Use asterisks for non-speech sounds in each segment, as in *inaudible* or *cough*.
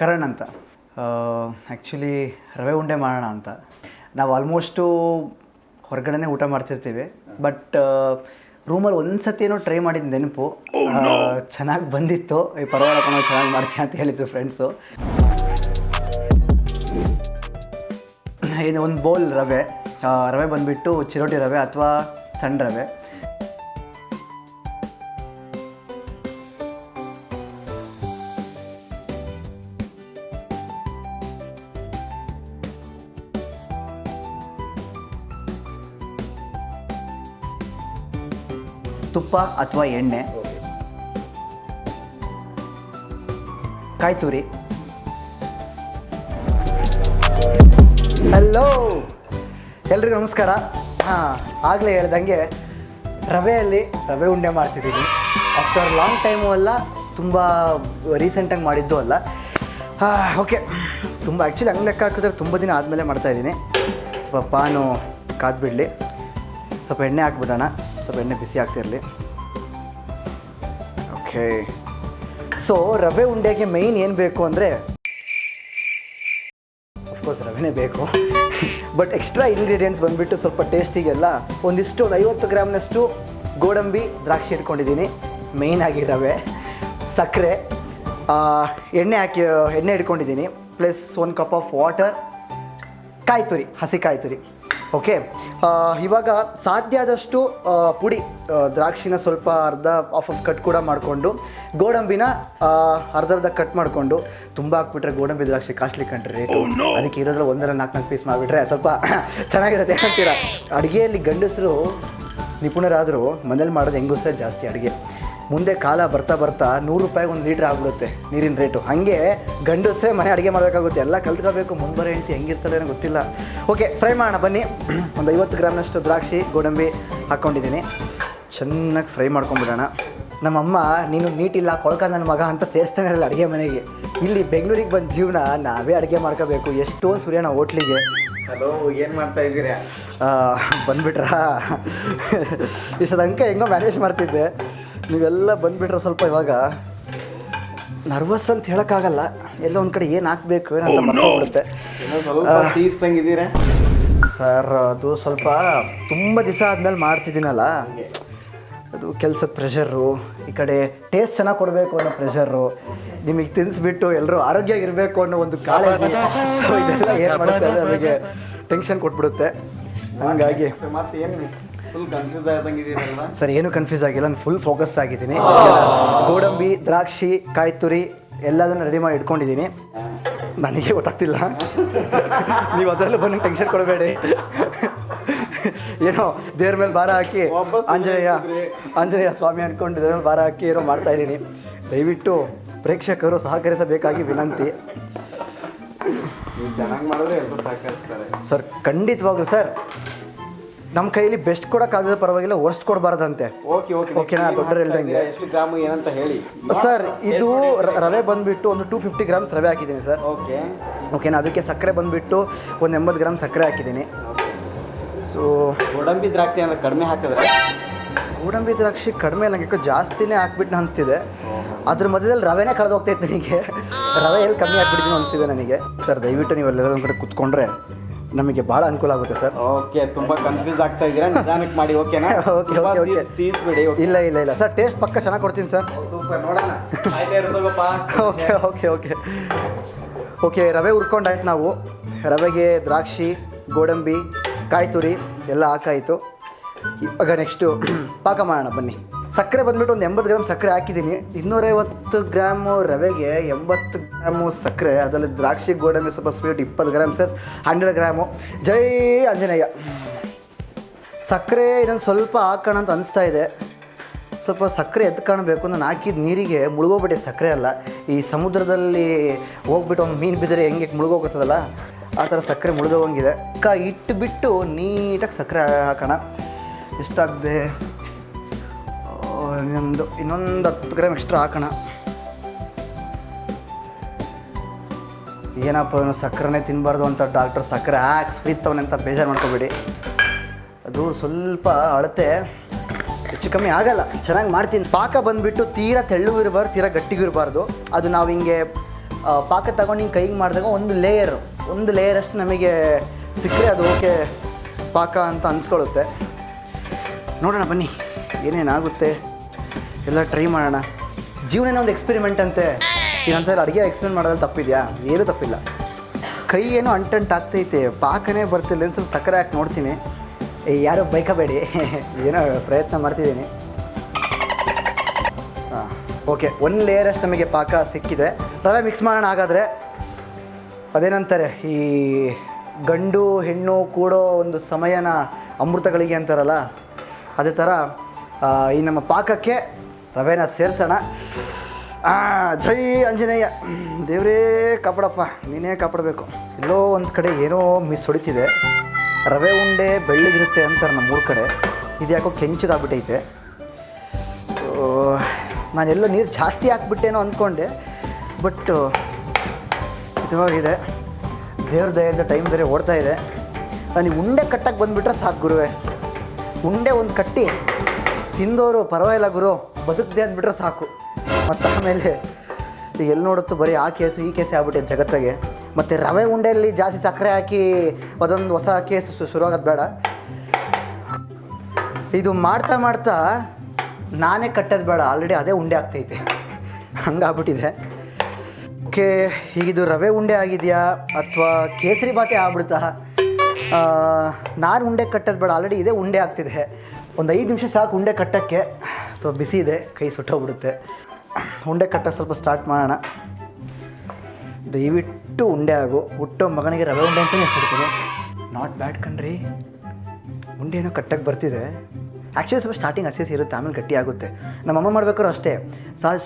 ಕರಣ್ ಅಂತ. ಆ್ಯಕ್ಚುಲಿ ರವೆ ಉಂಡೆ ಮಾಡೋಣ ಅಂತ. ನಾವು ಆಲ್ಮೋಸ್ಟು ಹೊರಗಡೆನೇ ಊಟ ಮಾಡ್ತಿರ್ತೀವಿ. ಬಟ್ ರೂಮಲ್ಲಿ ಒಂದು ಸತಿ ಏನೋ ಟ್ರೈ ಮಾಡಿದ ನೆನಪು. ಚೆನ್ನಾಗಿ ಬಂದಿತ್ತು. ಈ ಪರವಾಗಿಲ್ಲ ಕಣೋ ಚೆನ್ನಾಗಿ ಮಾಡ್ತೀಯ ಅಂತ ಹೇಳಿದ್ರು ಫ್ರೆಂಡ್ಸು ಇದು ಒಂದು ಬೌಲ್ ರವೆ. ರವೆ ಬಂದುಬಿಟ್ಟು ಚಿರೋಟಿ ರವೆ ಅಥವಾ ಸಣ್ಣ ರವೆ. ತುಪ್ಪ ಅಥವಾ ಎಣ್ಣೆ. ಕಾಯಿ ತುರಿ ಹಲೋ ಎಲ್ರಿಗೂ ನಮಸ್ಕಾರ. ಹಾಂ, ಆಗಲೇ ಹೇಳ್ದಂಗೆ ರವೆಯಲ್ಲಿ ರವೆ ಉಂಡೆ ಮಾಡ್ತಿದ್ದೀನಿ ಆಫ್ಟರ್ ಲಾಂಗ್ ಟೈಮು ಅಲ್ಲ, ತುಂಬ ರೀಸೆಂಟಾಗಿ ಮಾಡಿದ್ದು ಅಲ್ಲ. ಓಕೆ ತುಂಬ ಆ್ಯಕ್ಚುಲಿ ಹಂಗೆ ಲೆಕ್ಕ ಹಾಕಿದ್ರೆ ತುಂಬ ದಿನ ಆದಮೇಲೆ ಮಾಡ್ತಾಯಿದ್ದೀನಿ ಸ್ವಲ್ಪ ಪಾನು, ಕಾದ್ಬಿಡಲಿ. ಸ್ವಲ್ಪ ಎಣ್ಣೆ ಹಾಕ್ಬಿಡೋಣ. ಸ್ವಲ್ಪ ಎಣ್ಣೆ ಬಿಸಿ ಆಗ್ತಿರಲಿ. ಓಕೆ ಸೊ ರವೆ ಉಂಡೆಗೆ ಮೈನ್ ಏನು ಬೇಕು ಅಂದರೆ ಅಫ್ಕೋರ್ಸ್ ರವೆನೇ ಬೇಕು. ಬಟ್ ಎಕ್ಸ್ಟ್ರಾ ಇಂಗ್ರೀಡಿಯೆಂಟ್ಸ್ ಬಂದುಬಿಟ್ಟು ಸ್ವಲ್ಪ ಟೇಸ್ಟಿಗೆಲ್ಲ ಒಂದಿಷ್ಟು ಒಂದು ಐವತ್ತು ಗ್ರಾಮ್ನಷ್ಟು ಗೋಡಂಬಿ ದ್ರಾಕ್ಷಿ ಇಟ್ಕೊಂಡಿದ್ದೀನಿ. ಆಗಿ ರವೆ, ಸಕ್ಕರೆ ಎಣ್ಣೆ ಹಾಕಿ, ಎಣ್ಣೆ ಇಟ್ಕೊಂಡಿದ್ದೀನಿ ಪ್ಲಸ್ ಒಂದು ಕಪ್ ಆಫ್ ವಾಟರ್ ಕಾಯಿ ತುರಿ ಹಸಿ ಕಾಯಿ ತುರಿ ಓಕೆ ಇವಾಗ ಸಾಧ್ಯ ಆದಷ್ಟು ಪುಡಿ ದ್ರಾಕ್ಷಿನ ಸ್ವಲ್ಪ ಅರ್ಧ ಆಫ್ ಆಫ್ ಕಟ್ ಕೂಡ ಮಾಡಿಕೊಂಡು ಗೋಡಂಬಿನ ಅರ್ಧ ಅರ್ಧ ಕಟ್ ಮಾಡಿಕೊಂಡು ತುಂಬ ಹಾಕ್ಬಿಟ್ರೆ ಗೋಡಂಬಿ ದ್ರಾಕ್ಷಿ ಕಾಸ್ಟ್ಲಿ ಕಂಡ್ರೆ ರೇಟು ಅದಕ್ಕೆ ಇರೋದ್ರಲ್ಲಿ ಒಂದರ ನಾಲ್ಕು ನಾಲ್ಕು ಪೀಸ್ ಮಾಡಿಬಿಟ್ರೆ ಸ್ವಲ್ಪ *laughs* ಚೆನ್ನಾಗಿರುತ್ತೆ ಅಂತೀರ? ಅಡುಗೆಯಲ್ಲಿ ಗಂಡಸರು ನಿಪುಣರಾದರೂ ಮನೇಲಿ ಮಾಡೋದು ಹೆಂಗಸ್ರೆ ಜಾಸ್ತಿ ಅಡುಗೆ. ಮುಂದೆ ಕಾಲ ಬರ್ತಾ ಬರ್ತಾ ನೂರು ರೂಪಾಯಿಗೆ ಒಂದು ಲೀಟ್ರ್ ಆಗ್ಬಿಡುತ್ತೆ ನೀರಿನ ರೇಟು. ಹಾಗೆ ಗಂಡಸೇ ಮನೆ ಅಡುಗೆ ಮಾಡಬೇಕಾಗುತ್ತೆ. ಎಲ್ಲ ಕಲ್ತ್ಕೋಬೇಕು. ಮುಂಬರೋ ಹೆಂಡತಿ ಹೆಂಗಿರ್ತದೆ ಏನೋ ಗೊತ್ತಿಲ್ಲ. ಓಕೆ ಫ್ರೈ ಮಾಡೋಣ. ಬನ್ನಿ. ಒಂದು ಐವತ್ತು ಗ್ರಾಮ್ನಷ್ಟು ದ್ರಾಕ್ಷಿ ಗೋಡಂಬಿ ಹಾಕ್ಕೊಂಡಿದ್ದೀನಿ. ಚೆನ್ನಾಗಿ ಫ್ರೈ ಮಾಡ್ಕೊಂಬಿಡೋಣ ನಮ್ಮಮ್ಮ ನೀನು ನೀಟಿಲ್ಲ ಕೊಳ್ಕ ನನ್ನ ಮಗ ಅಂತ ಸೇರಿಸ್ತಾನೆ ಇರಲ್ಲ ಅಡುಗೆ ಮನೆಗೆ. ಇಲ್ಲಿ ಬೆಂಗಳೂರಿಗೆ ಬಂದ ಜೀವನ ನಾವೇ ಅಡುಗೆ ಮಾಡ್ಕೋಬೇಕು. ಎಷ್ಟೊಂದು ಸೂರ್ಯನ ಹೋಟ್ಲಿಗೆ. ಹಲೋ ಏನು ಮಾಡ್ತಾ ಇದ್ದೀರಾ? ಬಂದ್ಬಿಟ್ರಾ? ಇಷ್ಟದ ಅಂಕ ಹೆಂಗೋ ಮ್ಯಾನೇಜ್ ಮಾಡ್ತಿದ್ದೆ. ನೀವೆಲ್ಲ ಬಂದ್ಬಿಟ್ರೆ ಸ್ವಲ್ಪ ಇವಾಗ ನರ್ವಸ್ ಅಂತ ಹೇಳೋಕ್ಕಾಗಲ್ಲ. ಎಲ್ಲ ಒಂದು ಕಡೆ ಏನು ಹಾಕ್ಬೇಕು ಏನಂತ ಮರ್ತೋಗ್ಬಿಡುತ್ತೆ ಏನೋ ಸ್ವಲ್ಪ ಸೀಸ್ತಂಗಿದ್ದೀರಾ ಸರ್ ಅದು ಸ್ವಲ್ಪ ತುಂಬ ದಿವಸ ಆದಮೇಲೆ ಮಾಡ್ತಿದ್ದೀನಲ್ಲ. ಅದು ಕೆಲಸದ ಪ್ರೆಷರು ಈ ಕಡೆ ಟೇಸ್ಟ್ ಚೆನ್ನಾಗಿ ಕೊಡಬೇಕು ಅನ್ನೋ ಪ್ರೆಷರು ನಿಮಗೆ ತಿನ್ನಿಸ್ಬಿಟ್ಟು ಎಲ್ಲರೂ ಆರೋಗ್ಯ ಆರೋಗ್ಯವಾಗಿರಬೇಕು ಅನ್ನೋ ಒಂದು ಕಾಳಜಿ. ಸೊ ಇದೆಲ್ಲ ಏನು ಮಾಡುತ್ತೆ ಅಂದರೆ ನಮಗೆ ಟೆನ್ಷನ್ ಕೊಟ್ಬಿಡುತ್ತೆ. ಹಂಗಾಗಿ ಮತ್ತೆ ಏನು? ಸರ್ ಏನು ಕನ್ಫ್ಯೂಸ್ ಆಗಿಲ್ಲ ನಾನು ಫುಲ್ ಫೋಕಸ್ಡ್ ಆಗಿದ್ದೀನಿ. ಗೋಡಂಬಿ ದ್ರಾಕ್ಷಿ ಕಾಯಿ ತುರಿ ಎಲ್ಲದನ್ನು ರೆಡಿ ಮಾಡಿ ಇಟ್ಕೊಂಡಿದ್ದೀನಿ. ನನಗೆ ಗೊತ್ತಾಗ್ತಿಲ್ಲ. ನೀವು ಅದರಲ್ಲೂ ಬಂದು ಟೆನ್ಷನ್ ಕೊಡಬೇಡಿ. ಏನೋ ದೇವ್ರ ಮೇಲೆ ಭಾರ ಹಾಕಿ ಆಂಜನೇಯ ಆಂಜನೇಯ ಸ್ವಾಮಿ ಅನ್ಕೊಂಡು ದೇವ್ರ ಮೇಲೆ ಭಾರ ಹಾಕಿ ಏನೋ ಮಾಡ್ತಾ ಇದ್ದೀನಿ. ದಯವಿಟ್ಟು ಪ್ರೇಕ್ಷಕರು ಸಹಕರಿಸಬೇಕಾಗಿ ವಿನಂತಿ. ಸರ್ ಖಂಡಿತವಾಗ್ಲೂ ಸರ್. ನಮ್ಮ ಕೈಲಿ ಬೆಸ್ಟ್ ಕೊಡೋಕ್ಕಾಗದ ಪರವಾಗಿಲ್ಲ ವರ್ಸ್ಟ್ ಕೊಡಬಾರ್ದಂತೆ. ಓಕೆ ಓಕೆ ಓಕೆನಾ? ದೊಡ್ಡವ್ರು ಹೇಳ್ದಂಗೆ. ಎಷ್ಟು ಗ್ರಾಮ್ ಏನಂತ ಹೇಳಿ. ಸರ್ ಇದು ರವೆ ಬಂದುಬಿಟ್ಟು ಒಂದು ಟೂ ಫಿಫ್ಟಿ ಗ್ರಾಮ್ಸ್ ರವೆ ಹಾಕಿದ್ದೀನಿ ಸರ್ ಓಕೆ ಓಕೆನಾ ಅದಕ್ಕೆ ಸಕ್ಕರೆ ಬಂದುಬಿಟ್ಟು ಒಂದು ಎಂಬತ್ತು ಗ್ರಾಮ್ ಸಕ್ಕರೆ ಹಾಕಿದ್ದೀನಿ. ಸೊ ಗೋಡಂಬಿ ದ್ರಾಕ್ಷಿ ಏನಾದ್ರು ಕಡಿಮೆ ಹಾಕಿದ್ರೆ? ಗೋಡಂಬಿ ದ್ರಾಕ್ಷಿ ಕಡಿಮೆ ನನಗೆ ಜಾಸ್ತಿನೇ ಹಾಕ್ಬಿಟ್ಟು ಅನಿಸ್ತಿದೆ. ಅದ್ರ ಮಧ್ಯದಲ್ಲಿ ರವೆನೇ ಕಳೆದೋಗ್ತಾ ಹೋಗ್ತೈತೆ ನನಗೆ *laughs* ರವೆ ಎಲ್ಲಿ ಕಮ್ಮಿ ಹಾಕ್ಬಿಟ್ಟಿದ್ದೀನಿ ಅನಿಸ್ತಿದೆ ನನಗೆ. ಸರ್ ದಯವಿಟ್ಟು ನೀವು ಎಲ್ಲರೂ ಒಂದು ಕಡೆ ಕುತ್ಕೊಂಡ್ರೆ ನಮಗೆ ಭಾಳ ಅನುಕೂಲ ಆಗುತ್ತೆ ಸರ್. ಓಕೆ ತುಂಬಾ ಕನ್ಫ್ಯೂಸ್ ಆಗ್ತಾ ಇದ್ದೀರಾ? ನಿಧಾನಕ್ಕೆ ಮಾಡಿ ಓಕೆನಾ ಓಕೆ ಓಕೆ ಓಕೆ ಸೀಸ್ಬಿಡಿ ಇಲ್ಲ ಇಲ್ಲ ಇಲ್ಲ. ಸರ್ ಟೇಸ್ಟ್ ಪಕ್ಕ ಚೆನ್ನಾಗಿ ಕೊಡ್ತೀನಿ ಸರ್. ಸೂಪರ್ ನೋಡೋಣ. ಓಕೆ ಓಕೆ ಓಕೆ ಓಕೆ ರವೆ ಹುರ್ಕೊಂಡಾಯ್ತು ನಾವು. ರವೆಗೆ ದ್ರಾಕ್ಷಿ ಗೋಡಂಬಿ ಕಾಯಿ ತುರಿ ಎಲ್ಲ ಹಾಕಾಯಿತು. ಇವಾಗ ನೆಕ್ಸ್ಟು ಪಾಕ ಮಾಡೋಣ ಬನ್ನಿ. ಸಕ್ಕರೆ ಬಂದ್ಬಿಟ್ಟು ಒಂದು ಎಂಬತ್ತು ಗ್ರಾಮ್ ಸಕ್ಕರೆ ಹಾಕಿದ್ದೀನಿ. ಇನ್ನೂರೈವತ್ತು ಗ್ರಾಮು ರವೆಗೆ ಎಂಬತ್ತು ಗ್ರಾಮು ಸಕ್ಕರೆ, ಅದರಲ್ಲಿ ದ್ರಾಕ್ಷಿ, ಗೋಡಂಬಿ ಸ್ವಲ್ಪ ಸ್ವೀಟ್ ಇಪ್ಪತ್ತು ಗ್ರಾಮ್ ಸೆಸ್ ಹಂಡ್ರೆಡ್ ಗ್ರಾಮು. ಜೈ ಆಂಜನೇಯ. ಸಕ್ಕರೆ ಇನ್ನೊಂದು ಸ್ವಲ್ಪ ಹಾಕೋಣ ಅಂತ ಅನಿಸ್ತಾ ಇದೆ. ಸ್ವಲ್ಪ ಸಕ್ಕರೆ ಎದ್ದು ಕಾಣಬೇಕು ನಾನು ಹಾಕಿದ ನೀರಿಗೆ ಮುಳುಗೋಗ್ಬಿಟ್ಟೆ ಸಕ್ಕರೆ ಅಲ್ಲ ಈ ಸಮುದ್ರದಲ್ಲಿ ಹೋಗ್ಬಿಟ್ಟು ಒಂದು ಮೀನು ಬಿದ್ದರೆ ಹೆಂಗೆ ಮುಳುಗೋಗುತ್ತದಲ್ಲ, ಆ ಥರ ಸಕ್ಕರೆ ಮುಳುಗೋಗಿದೆ ಕ ಇಟ್ಟುಬಿಟ್ಟು ನೀಟಾಗಿ ಸಕ್ಕರೆ ಹಾಕೋಣ. ಎಷ್ಟಾಗಿದೆ? ಇನ್ನೊಂದು ಇನ್ನೊಂದು ಹತ್ತು ಗ್ರಾಮ್ ಎಕ್ಸ್ಟ್ರಾ ಹಾಕೋಣ. ಏನಪ್ಪ ಇವನು ಸಕ್ಕರೆನೇ ತಿನ್ನಬಾರ್ದು ಅಂತ ಡಾಕ್ಟರ್ ಸಕ್ಕರೆ ಹಾಕಿ ಸ್ವೀತವನೆ ಅಂತ ಬೇಜಾರು ಮಾಡ್ಕೋಬೇಡಿ. ಅದು ಸ್ವಲ್ಪ ಅಳತೆ ಹೆಚ್ಚು ಕಮ್ಮಿ ಆಗಲ್ಲ. ಚೆನ್ನಾಗಿ ಮಾಡ್ತೀನಿ. ಪಾಕ ಬಂದುಬಿಟ್ಟು ತೀರಾ ತೆಳ್ಳಗೂ ಇರಬಾರ್ದು, ತೀರಾ ಗಟ್ಟಿಗೂ ಇರಬಾರ್ದು. ಅದು ನಾವು ಹಿಂಗೆ ಪಾಕ ತಗೊಂಡು ಹಿಂಗೆ ಕೈಗೆ ಮಾಡಿದಾಗ ಒಂದು ಲೇಯರ್ ಒಂದು ಲೇಯರಷ್ಟು ನಮಗೆ ಸಿಕ್ಕರೆ ಅದು ಓಕೆ ಪಾಕ ಅಂತ ಅನ್ಸ್ಕೊಳ್ಳುತ್ತೆ ನೋಡೋಣ ಬನ್ನಿ, ಏನೇನಾಗುತ್ತೆ. ಎಲ್ಲ ಟ್ರೈ ಮಾಡೋಣ. ಜೀವನ ಒಂದು ಎಕ್ಸ್ಪೆರಿಮೆಂಟ್ ಅಂತೆ. ಏನಂತಾರೆ ಅಡುಗೆ ಎಕ್ಸ್ಪ್ಲೇನ್ ಮಾಡೋದ್ರಲ್ಲಿ ತಪ್ಪಿದೆಯಾ? ಏನೂ ತಪ್ಪಿಲ್ಲ. ಕೈ ಏನೋ ಅಂಟಂಟ್ ಆಗ್ತೈತೆ. ಪಾಕನೇ ಬರ್ತಿಲ್ಲ. ಸ್ವಲ್ಪ ಸಕ್ಕರೆ ಹಾಕಿ ನೋಡ್ತೀನಿ. ಏ, ಯಾರು ಬೈಕಬೇಡಿ. *laughs* ಏನೋ ಪ್ರಯತ್ನ ಮಾಡ್ತಿದ್ದೀನಿ. ಹಾಂ ಓಕೆ ಒಂದು ಲೇಯರಷ್ಟು ನಮಗೆ ಪಾಕ ಸಿಕ್ಕಿದೆ. ರವೆ ಮಿಕ್ಸ್ ಮಾಡೋಣ ಹಾಗಾದರೆ. ಅದೇನಂತಾರೆ? ಈ ಗಂಡು, ಹೆಣ್ಣು, ಕೂಡೋ ಒಂದು ಸಮಯನ ಅಮೃತಗಳಿಗೆ ಅಂತಾರಲ್ಲ? ಅದೇ ಥರ ಈ ನಮ್ಮ ಪಾಕಕ್ಕೆ ರವೆನ ಸೇರಿಸೋಣ. ಜೈ ಆಂಜನೇಯ. ದೇವರೇ, ಕಾಪಾಡಪ್ಪ. ನೀನೇ ಕಾಪಾಡಬೇಕು. ಎಲ್ಲೋ ಒಂದು ಕಡೆ ಏನೋ ಮಿಸ್ ಹೊಡಿತಿದೆ. ರವೆ ಉಂಡೆ ಬೆಳ್ಳಗಿರುತ್ತೆ ಅಂತಾರೆ ನಮ್ಮ ಊರ ಕಡೆ. ಇದು ಯಾಕೋ ಕೆಂಚಗಾಗ್ಬಿಟ್ಟೈತೆ ನಾನೆಲ್ಲೋ ನೀರು ಜಾಸ್ತಿ ಹಾಕ್ಬಿಟ್ಟೇನೋ ಅಂದ್ಕೊಂಡೆ ಬಟ್ ಇದುವಾಗಿದೆ ದೇವ್ರ ದಯದಿಂದ ಟೈಮ್ ಬೇರೆ ಓಡ್ತಾ ಇದೆ. ನಾನು ಉಂಡೆ ಕಟ್ಟಕ್ಕೆ ಬಂದುಬಿಟ್ರೆ ಸಾಕು ಗುರುವೆ. ಉಂಡೆ ಒಂದು ಕಟ್ಟಿ. ತಿಂದವರು ಪರವಾಗಿಲ್ಲ ಗುರು, ಬದುಕದೆ ಅಂದ್ಬಿಟ್ರೆ ಸಾಕು. ಮತ್ತು ಆಮೇಲೆ ಎಲ್ಲಿ ನೋಡುತ್ತೋ ಬರೀ ಆ ಕೇಸು, ಈ ಕೇಸೇ ಆಗ್ಬಿಟ್ಟಿದೆ ಜಗತ್ತಿಗೆ. ಮತ್ತು ರವೆ ಉಂಡೆಯಲ್ಲಿ ಜಾಸ್ತಿ ಸಕ್ಕರೆ ಹಾಕಿ ಅದೊಂದು ಹೊಸ ಕೇಸು ಶುರು ಶುರುವಾಗೋದು ಬೇಡ. ಇದು ಮಾಡ್ತಾ ಮಾಡ್ತಾ ನಾನೇ ಕಟ್ಟೋದು ಬೇಡ ಆಲ್ರೆಡಿ ಅದೇ ಉಂಡೆ ಆಗ್ತೈತೆ. ಹಂಗಾಗ್ಬಿಟ್ಟಿದೆ. ಓಕೆ ಈಗಿದು ರವೆ ಉಂಡೆ ಆಗಿದೆಯಾ ಅಥವಾ ಕೇಸರಿ ಬಾತೆ ಆಗ್ಬಿಡ್ತಾ? ನಾನು ಉಂಡೆ ಕಟ್ಟೋದು ಬೇಡ ಆಲ್ರೆಡಿ ಇದೇ ಉಂಡೆ ಆಗ್ತಿದೆ. ಒಂದು ಐದು ನಿಮಿಷ ಸಾಕು ಉಂಡೆ ಕಟ್ಟೋಕ್ಕೆ. ಸೊ ಬಿಸಿ ಇದೆ, ಕೈ ಸುಟ್ಟೋಗ್ಬಿಡುತ್ತೆ ಉಂಡೆ ಕಟ್ಟಕ್ಕೆ ಸ್ವಲ್ಪ ಸ್ಟಾರ್ಟ್ ಮಾಡೋಣ. ದಯವಿಟ್ಟು ಉಂಡೆ ಆಗು. ಹುಟ್ಟೋ ಮಗನಿಗೆ ರವೆ ಉಂಡೆ ಅಂತಲೇ ಹೆಸರಿಡ್ತೀನಿ ನಾಟ್ ಬ್ಯಾಡ್ ಕಣ್ರಿ. ಉಂಡೆ ಏನೋ ಕಟ್ಟಕ್ಕೆ ಬರ್ತಿದೆ. ಆ್ಯಕ್ಚುಲಿ ಸ್ವಲ್ಪ ಸ್ಟಾರ್ಟಿಂಗ್ ಹಸಿ ಇರುತ್ತೆ, ಆಮೇಲೆ ಗಟ್ಟಿ ಆಗುತ್ತೆ. ನಮ್ಮಮ್ಮ ಮಾಡ್ಬೇಕಾದ್ರೂ ಅಷ್ಟೇ.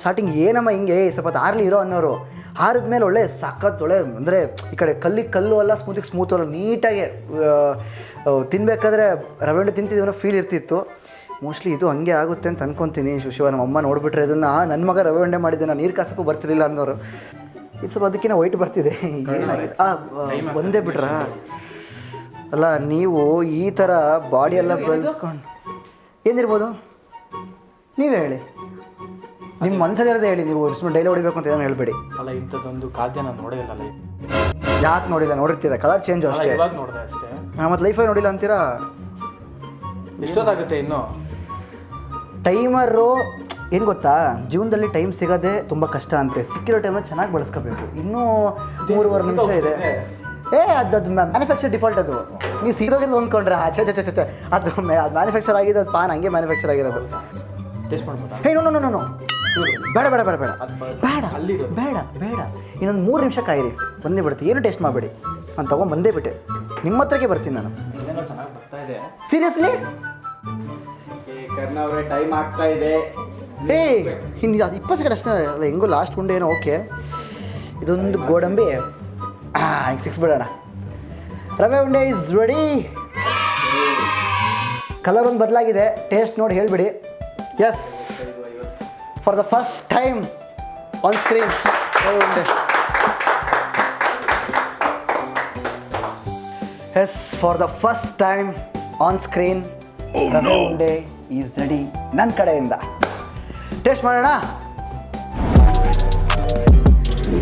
ಸ್ಟಾರ್ಟಿಂಗ್ ಏನಮ್ಮ ಹಿಂಗೆ, ಸ್ವಲ್ಪ ಆರ್ಲಿ ಇರೋ ಅನ್ನೋರು. ಹಾರಿದ ಮೇಲೆ ಒಳ್ಳೆ ಸಖತ್ ಒಳ್ಳೆ ಅಂದರೆ ಈ ಕಡೆ ಕಲ್ಲಿಗೆ ಕಲ್ಲು ಅಲ್ಲ ಸ್ಮೂತಿಗೆ ಸ್ಮೂತ್ ಅಲ್ಲ ನೀಟಾಗಿ ತಿನ್ನಬೇಕಾದ್ರೆ ರವೆ ಉಂಡೆ ಅನ್ನೋ ಫೀಲ್ ಇರ್ತಿತ್ತು. ಮೋಸ್ಟ್ಲಿ ಇದು ಹಂಗೆ ಆಗುತ್ತೆ ಅಂತ ಅನ್ಕೊತೀನಿ ಶಿವ ನಮ್ಮ ಅಮ್ಮ ನೋಡಿಬಿಟ್ರೆ ಇದನ್ನು ನನ್ನ ಮಗ ರವೆ ಉಂಡೆ ಮಾಡಿದ್ದೆ ನಾನು ನೀರು ಕಾಸಕ್ಕೂ ಬರ್ತಿರಲಿಲ್ಲ ಅನ್ನೋರು. ಇದು ಸ್ವಲ್ಪ ಅದಕ್ಕಿಂತ ವೈಟ್ ಬರ್ತಿದೆ. ಏನಾಗಿದೆ ಆ ಒಂದೇ ಬಿಟ್ರಾ? ಅಲ್ಲ ನೀವು ಈ ಥರ ಬಾಡಿ ಎಲ್ಲ ಬೆಳೆಸ್ಕೊಂಡು ಏನಿರ್ಬೋದು? ನೀವೇ ಹೇಳಿ. ನಿಮ್ಮ ಮನಸ್ಸಲ್ಲಿ ಇರೋದೇ ಹೇಳಿ ನೀವು ಸುಮ್ಮನೆ ಡೈಲಿ ಹೊಡಿಬೇಕು ಅಂತ ಏನೋ ಹೇಳ್ಬೇಡಿ. ಅಲ್ಲ ಇಂಥದ್ದೊಂದು ಖಾದ್ಯ ನಾನು ನೋಡೇ ಇಲ್ಲ ಯಾಕೆ ನೋಡಿಲ್ಲ? ನೋಡಿರ್ತೀರ? ಕಲರ್ ಚೇಂಜ್ ಅಷ್ಟೇ. ಇವಾಗ ನೋಡಿದೆ ಅಷ್ಟೇ. ಮತ್ತು ಲೈಫಲ್ಲಿ ನೋಡಿಲ್ಲ ಅಂತೀರಾ? ಎಷ್ಟೊತ್ತಾಗುತ್ತೆ ಇನ್ನು? ಟೈಮರು ಏನು ಗೊತ್ತಾ? ಜೀವನದಲ್ಲಿ ಟೈಮ್ ಸಿಗೋದೇ ತುಂಬ ಕಷ್ಟ ಅಂತೆ. ಸಿಕ್ಕಿರೋ ಟೈಮಲ್ಲಿ ಚೆನ್ನಾಗಿ ಬಳಸ್ಕೋಬೇಕು. ಇನ್ನೂ ಮೂರುವರೆ ನಿಮಿಷ ಇದೆ. ಏ ಅದು ಅದು ಮ್ಯಾನುಫ್ಯಾಕ್ಚರ್ ಡಿಫಾಲ್ಟ್ ಅದು. ನೀವು ಸೀದೋಗಿರೋದು ಅಂದ್ಕೊಂಡ್ರೆ ಆಚೆ ಚೆ ಅದು ಅದು ಮ್ಯಾನುಫ್ಯಾಕ್ಚರ್ ಆಗಿದೆ ಅದು ಪಾನ್ ಹಂಗೆ ಮ್ಯಾನುಫ್ಯಾಕ್ಚರ್ ಆಗಿರೋದು. ಟೇಸ್ಟ್ ಮಾಡ್ಬೋದು? Hey no no no no ಬೇಡ ಬೇಡ ಬೇಡ ಬೇಡ. ಬೇಡ ಅಲ್ಲಿ ಬೇಡ ಬೇಡ. ಇನ್ನೊಂದು ಮೂರು ನಿಮಿಷ ಕಾಯಿರಿ. ಬಂದೇ ಬಿಡುತ್ತೆ. ಏನು ಟೇಸ್ಟ್ ಮಾಡಬೇಡಿ. ನಾನು ತಗೊಂಡು ಬಂದೇ ಬಿಟ್ಟೆ. ನಿಮ್ಮ ಹತ್ರಕ್ಕೆ ಬರ್ತೀನಿ ನಾನು. ಸೀರಿಯಸ್ಲಿ ಟೈಮ್ ಆಗ್ತಾ ಇದೆ. ಏ ಇನ್ನು ಅದು ಇಪ್ಪತ್ತು ಸೆಕೆಂಡ್ ಅಷ್ಟೇ. ಅಲ್ಲ ಹೆಂಗೂ ಲಾಸ್ಟ್ ಉಂಡೆ ಏನೋ ಓಕೆ ಇದೊಂದು ಗೋಡಂಬಿ. ಹಾಂ ಹಿಂಗೆ ಸಿಕ್ಸ್ಬಿಡೋಣ ರವೆ ಉಂಡೆ ಇಸ್ ರೆಡಿ ಕಲರ್ ಒಂದು ಬದಲಾಗಿದೆ. ಟೇಸ್ಟ್ ನೋಡಿ ಹೇಳಿಬಿಡಿ. Yes for the first time on screen yes for the first time on screen ರವೆ ಉಂಡೆ ಈಸ್ ರೆಡಿ ನನ್ನ ಕಡೆಯಿಂದ ಟೇಸ್ಟ್ ಮಾಡೋಣ?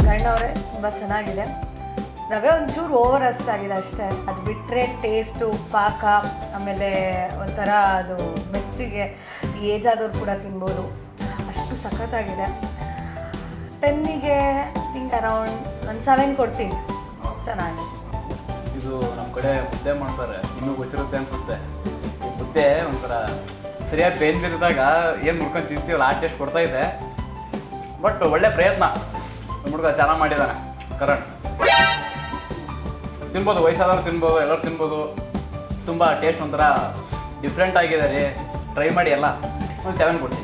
ಕಣ್ಣವ್ರೆ ತುಂಬ ಚೆನ್ನಾಗಿದೆ. ರವೆ ಒಂಚೂರು ಓವರ್ ಅಷ್ಟಾಗಿದೆ ಅಷ್ಟೇ. ಅದು ಬಿಟ್ಟರೆ ಟೇಸ್ಟು ಪಾಕ ಆಮೇಲೆ ಒಂಥರ ಅದು ಮೆತ್ತಿಗೆ ಏಜ್ ಆದವ್ರು ಕೂಡ ತಿನ್ಬೋದು. ಅಷ್ಟು ಸಖತ್ತಾಗಿದೆ. ಟೆನ್ನಿಗೆ ತಿಂಕ್ ಅರೌಂಡ್ ಒಂದು ಸೆವೆನ್ ಕೊಡ್ತೀನಿ. ಚೆನ್ನಾಗಿ. ಇದು ನಮ್ಮ ಕಡೆ ಮುದ್ದೆ ಮಾಡ್ತಾರೆ. ಇನ್ನೂ ಗೊತ್ತಿರುತ್ತೆ ಅನ್ಸುತ್ತೆ. ಮುದ್ದೆ ಒಂಥರ ಸರಿಯಾಗಿ ಪೇನ್ ಏನು ಮುಡ್ಕೊಂಡು ತಿಂತೀವಲ್ಲ ಆ ಟೇಸ್ಟ್ ಕೊಡ್ತಾ ಇದೆ. ಬಟ್ ಒಳ್ಳೆ ಪ್ರಯತ್ನ. ಹುಡುಗ ಚೆನ್ನಾಗಿ ಮಾಡಿದ್ದಾನೆ ಕರಣ್. ತಿನ್ಬೋದು, ವಯಸ್ಸಾದವ್ರು ತಿನ್ಬೋದು, ಎಲ್ಲರೂ ತಿನ್ಬೋದು. ತುಂಬ ಟೇಸ್ಟ್ ಒಂಥರ ಡಿಫ್ರೆಂಟ್ ಆಗಿದೆ ರೀ. ಟ್ರೈ ಮಾಡಿ ಎಲ್ಲ. ಒಂದು ಸೆವೆನ್ ಕೊಡ್ತೀನಿ.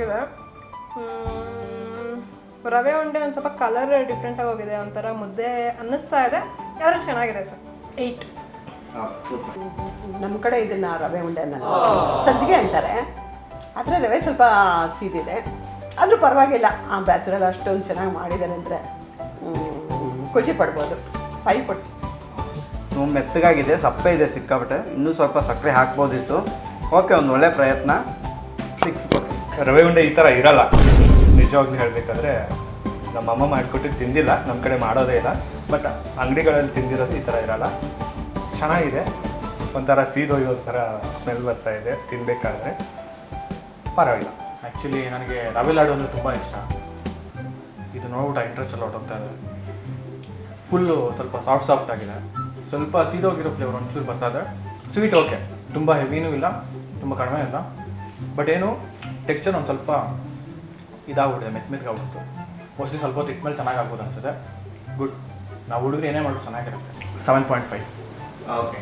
ಚೆನ್ನಾಗಿದೆ. ರವೆ ಉಂಡೆ ಒಂದು ಸ್ವಲ್ಪ ಕಲರ್ ಡಿಫ್ರೆಂಟಾಗಿ ಹೋಗಿದೆ ಒಂಥರ ಮುದ್ದೆ ಅನ್ನಿಸ್ತಾ ಇದೆ. ಯಾರು ಚೆನ್ನಾಗಿದೆ ಸರ್. ಏಯ್ಟ್ ನಮ್ಮ ಕಡೆ ಇದನ್ನ ರವೆ ಉಂಡೆ ಅನ್ನ ಸಜ್ಜಿಗೆ ಅಂತಾರೆ. ಆದರೆ ರವೆ ಸ್ವಲ್ಪ ಸೀದಿದೆ. ಆದರೂ ಪರವಾಗಿಲ್ಲ. ಆ ಬ್ಯಾಚುರಲ್ ಅಷ್ಟೊಂದು ಚೆನ್ನಾಗಿ ಮಾಡಿದ್ದಾರೆ ಅಂದರೆ ಖುಷಿ ಪಡ್ಬೋದು. ಫೈವ್ ಕೊಡ್ತೀನಿ ತುಂಬ ಮೆತ್ತಗಾಗಿದೆ ಸಪ್ಪೆ ಇದೆ ಸಿಕ್ಕಾಬಿಟ್ಟೆ ಇನ್ನೂ ಸ್ವಲ್ಪ ಸಕ್ಕರೆ ಹಾಕ್ಬೋದಿತ್ತು. ಓಕೆ ಒಂದು ಒಳ್ಳೆ ಪ್ರಯತ್ನ. ಸಿಕ್ಸ್ ರವೆ ಉಂಡೆ ಈ ಥರ ಇರಲ್ಲ. ನಿಜವಾಗ್ಲೂ ಹೇಳಬೇಕಾದ್ರೆ ನಮ್ಮ ಅಮ್ಮ ಮಾಡಿಕೊಟ್ಟಿದ್ದು ತಿಂದಿಲ್ಲ ನಮ್ಮ ಕಡೆ ಮಾಡೋದೇ ಇಲ್ಲ ಬಟ್ ಅಂಗಡಿಗಳಲ್ಲಿ ತಿಂದಿರೋದು ಈ ಥರ ಇರಲ್ಲ. ಚೆನ್ನಾಗಿದೆ. ಒಂಥರ ಸೀದೋಯೋ ಥರ ಸ್ಮೆಲ್ ಬರ್ತಾ ಇದೆ ತಿನ್ನಬೇಕಾದ್ರೆ ಪರವಾಗಿಲ್ಲ. ಆ್ಯಕ್ಚುಲಿ ನನಗೆ ರವೆ ಲಾಡು ಅಂದರೆ ತುಂಬ ಇಷ್ಟ. ಇದು ನೋಡ್ಬಿಟ್ಟು ಇಂಟ್ರೆಸ್ಟ್ ಎಲ್ಲ ಹೊಟ್ಟೋಗ್ತಾ ಇದೆ. ಫುಲ್ಲು ಸ್ವಲ್ಪ ಸಾಫ್ಟ್ ಸಾಫ್ಟ್ ಆಗಿದೆ. ಸ್ವಲ್ಪ ಸೀದೋಗಿರೋ ಫ್ಲೇವರ್ ಒಂಚೂರು ಬರ್ತಾ ಇದೆ. ಸ್ವೀಟ್ ಓಕೆ ತುಂಬ ಹೆವಿನೂ ಇಲ್ಲ, ತುಂಬ ಕಡಿಮೆ ಇಲ್ಲ. ಬಟ್ ಏನು ಟೆಕ್ಸ್ಚರ್ ಒಂದು ಸ್ವಲ್ಪ ಇದಾಗ್ಬಿಟ್ಟಿದೆ, ಮೆತ್ತ ಮೆತ್ಗಾಗ್ಬಿಡ್ತು ಮೋಸ್ಟ್ಲಿ ಸ್ವಲ್ಪ ಹೊತ್ತು ಇಟ್ಮೇಲೆ ಚೆನ್ನಾಗಿ ಆಗ್ಬೋದು ಅನ್ಸುತ್ತೆ. ಗುಡ್ ನಾವು ಹುಡುಗರು ಏನೇ ಮಾಡೋದು ಚೆನ್ನಾಗಿರುತ್ತೆ. Seven point five okay